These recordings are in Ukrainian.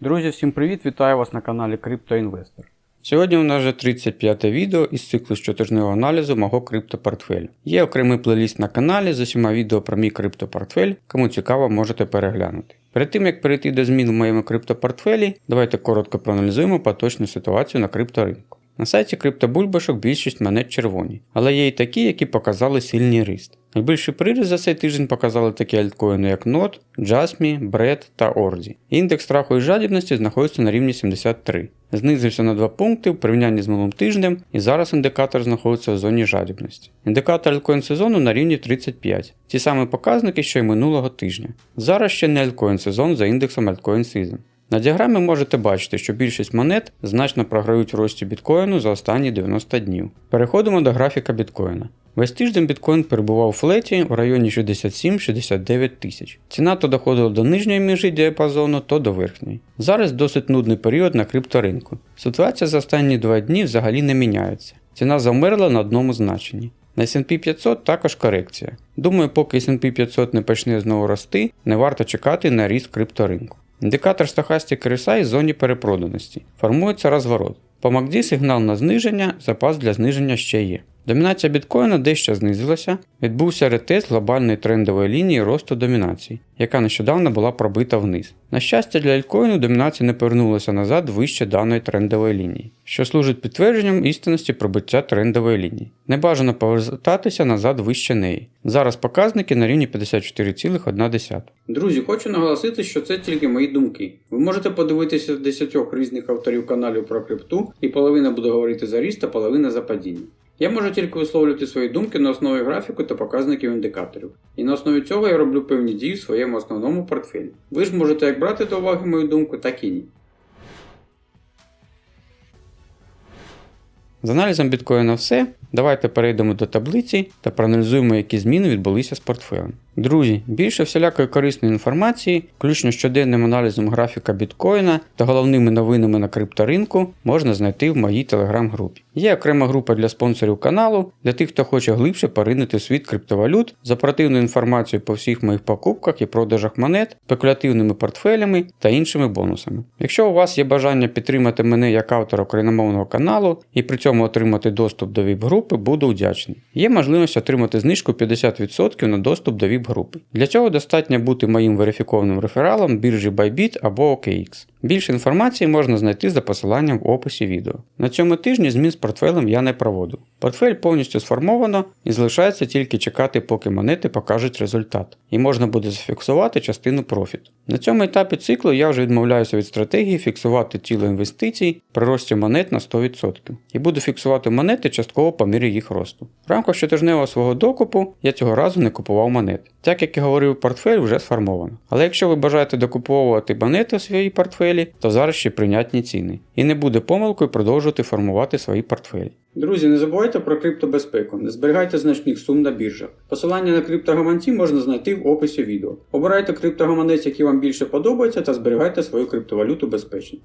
Друзі, всім привіт! Вітаю вас на каналі CryptoInvestor. Сьогодні у нас вже 35 відео із циклу щотижневого аналізу мого криптопортфелю. Є окремий плейліст на каналі з усіма відео про мій криптопортфель, кому цікаво, можете переглянути. Перед тим як перейти до змін в моєму криптопортфелі, давайте коротко проаналізуємо поточну ситуацію на крипторинку. На сайті криптобульбашок більшість монет червоні, але є й такі, які показали сильний ріст. Найбільший приріст за цей тиждень показали такі альткоїни, як NOT, Jasmy, Bread та Ordi. Індекс страху і жадібності знаходиться на рівні 73. Знизився на 2 пункти в порівнянні з минулим тижнем, і зараз індикатор знаходиться в зоні жадібності. Індикатор альткоін сезону на рівні 35, ті самі показники, що й минулого тижня. Зараз ще не альткоін сезон за індексом Altcoin Season. На діаграмі можете бачити, що більшість монет значно програють в рості біткоїну за останні 90 днів. Переходимо до графіка біткоїна. Весь тиждень біткоін перебував у флеті в районі 67-69 тисяч. Ціна то доходила до нижньої межі діапазону, то до верхньої. Зараз досить нудний період на крипторинку. Ситуація за останні два дні взагалі не міняється. Ціна замерла на одному значенні. На S&P 500 також корекція. Думаю, поки S&P 500 не почне знову рости, не варто чекати на ріст крипторинку. Індикатор Stochastic RSI в зоні перепроданості. Формується розворот. По MACD сигнал на зниження, запас для зниження ще є. Домінація біткоїна дещо знизилася, відбувся ретест глобальної трендової лінії росту домінації, яка нещодавно була пробита вниз. На щастя, для альткоїну домінація не повернулася назад вище даної трендової лінії, що служить підтвердженням істинності пробиття трендової лінії. Не бажано повертатися назад вище неї. Зараз показники на рівні 54,1. Друзі, хочу наголосити, що це тільки мої думки. Ви можете подивитися 10 різних авторів каналів про крипту, і половина буде говорити за ріст, а половина за падіння. Я можу тільки висловлювати свої думки на основі графіку та показників індикаторів. І на основі цього я роблю певні дії в своєму основному портфелі. Ви ж можете як брати до уваги мою думку, так і ні. З аналізом біткоїна все. Давайте перейдемо до таблиці та проаналізуємо, які зміни відбулися з портфелем. Друзі, більше всілякої корисної інформації, включно щоденним аналізом графіка біткоїна та головними новинами на крипторинку, можна знайти в моїй телеграм-групі. Є окрема група для спонсорів каналу, для тих, хто хоче глибше поринути в світ криптовалют з оперативною інформацією по всіх моїх покупках і продажах монет, спекулятивними портфелями та іншими бонусами. Якщо у вас є бажання підтримати мене як автора україномовного каналу і при цьому отримати доступ до ВІП-групи, буду вдячний. Є можливість отримати знижку 50% на доступ до ВІП групи. Для цього достатньо бути моїм верифікованим рефералом біржі Bybit або OKX. Більше інформації можна знайти за посиланням в описі відео. На цьому тижні змін з портфелем я не проводу. Портфель повністю сформовано і залишається тільки чекати, поки монети покажуть результат, і можна буде зафіксувати частину профіту. На цьому етапі циклу я вже відмовляюся від стратегії фіксувати тіло інвестицій при рості монет на 100% і буду фіксувати монети частково по мірі їх росту. В рамках щотижневого свого докупу я цього разу не купував монет. Так як і говорив, портфель вже сформовано. Але якщо ви бажаєте докуповувати монети у своїй портфелі, то зараз ще прийнятні ціни. І не буде помилкою продовжувати формувати свої портфелі. Друзі, не забувайте про криптобезпеку, не зберігайте значних сум на біржах. Посилання на криптогаманці можна знайти в описі відео. Обирайте криптогаманець, який вам більше подобається, та зберігайте свою криптовалюту безпечно.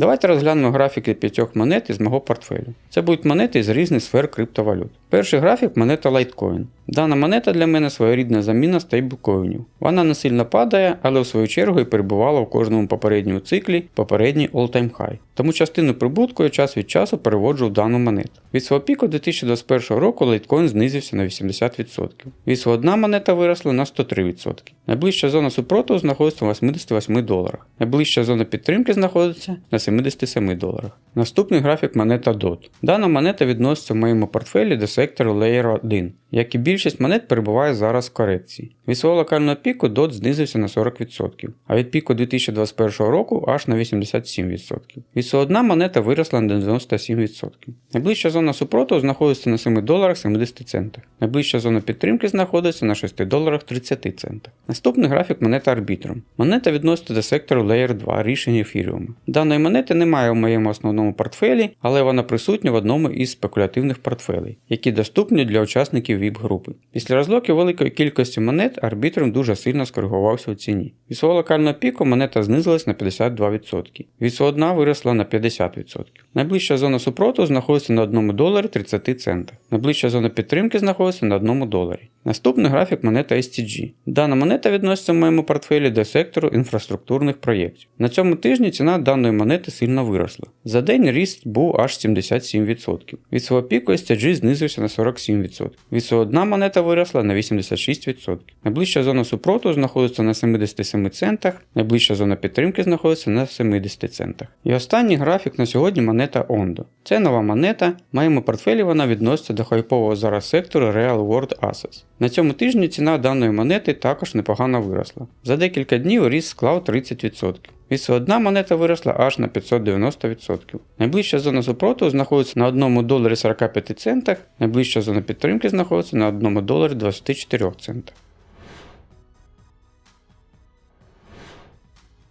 Давайте розглянемо графіки п'ятьох монет із мого портфелю. Це будуть монети з різних сфер криптовалют. Перший графік монета Litecoin. Дана монета для мене своєрідна заміна стейблкоїнів. Вона не сильно падає, але в свою чергу і перебувала в кожному попередньому циклі попередній all-time high. Тому частину прибутку я час від часу переводжу в дану монету. Від свого піку 2021 року Litecoin знизився на 80%. Від свого одна монета виросла на 103%. Найближча зона супротиву знаходиться на 88 доларах. Найближча зона підтримки знаходиться на 77 доларах. Наступний графік монета DOT. Дана монета відноситься в моєму портфелі до сектору Layer 1, як і більшість монет перебуває зараз в корекції. Від свого локального піку DOT знизився на 40%, а від піку 2021 року аж на 87%. Від одна монета виросла на 97%. Найближча зона супротиву знаходиться на 7 доларах 70 центах. Найближча зона підтримки знаходиться на 6 доларах 30 центах. Наступний графік монета Arbitrum. Монета відноситься до сектору Layer 2 рішень ефіріуму. Даної монети немає у моєму основному портфелі, але вона присутня в одному із спекулятивних портфелей, які доступні для учасників VIP групи. Після розлоки великої кількості монет арбітром дуже сильно скоригувався у ціні. Від свого локального піку монета знизилась на 52%. Від свого дна виросла на 50%. Найближча зона супроту знаходиться на 1 доларі 30 центах. Найближча зона підтримки знаходиться на 1 доларі. Наступний графік монета STG. Дана монета відноситься в моєму портфелі до сектору інфраструктурних проєктів. На цьому тижні ціна даної монети сильно виросла. За день ріст був аж 77%. Від свого піку STG знизився на 47%. Від свого дна монета виросла на 86%. Найближча зона супроту знаходиться на 77 центах, найближча зона підтримки знаходиться на 70 центах. І останній графік на сьогодні монета Ondo. Це нова монета, в моєму портфелі вона відноситься до хайпового зараз сектору Real World Assets. На цьому тижні ціна даної монети також непогано виросла. За декілька днів ріст склав 30%. Від одна монета виросла аж на 590%. Найближча зона супротиву знаходиться на 1 доларі 45 центах, найближча зона підтримки знаходиться на 1 доларі 24 центах.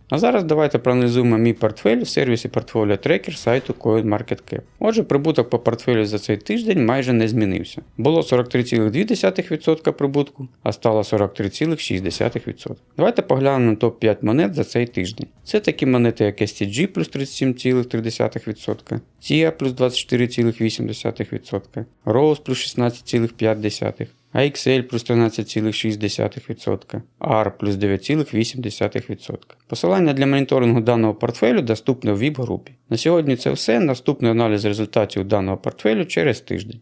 А зараз давайте проаналізуємо мій портфель в сервісі Portfolio Tracker сайту CoinMarketCap. Отже, прибуток по портфелю за цей тиждень майже не змінився. Було 43,2% прибутку, а стало 43,6%. Давайте поглянемо на топ-5 монет за цей тиждень. Це такі монети, як STG плюс 37,3%, TIA плюс 24,8%, Rose плюс 16,5%. AXL плюс 13,6%, AR плюс 9,8%. Посилання для моніторингу даного портфелю доступне в VIP-групі. На сьогодні це все. Наступний аналіз результатів даного портфелю через тиждень.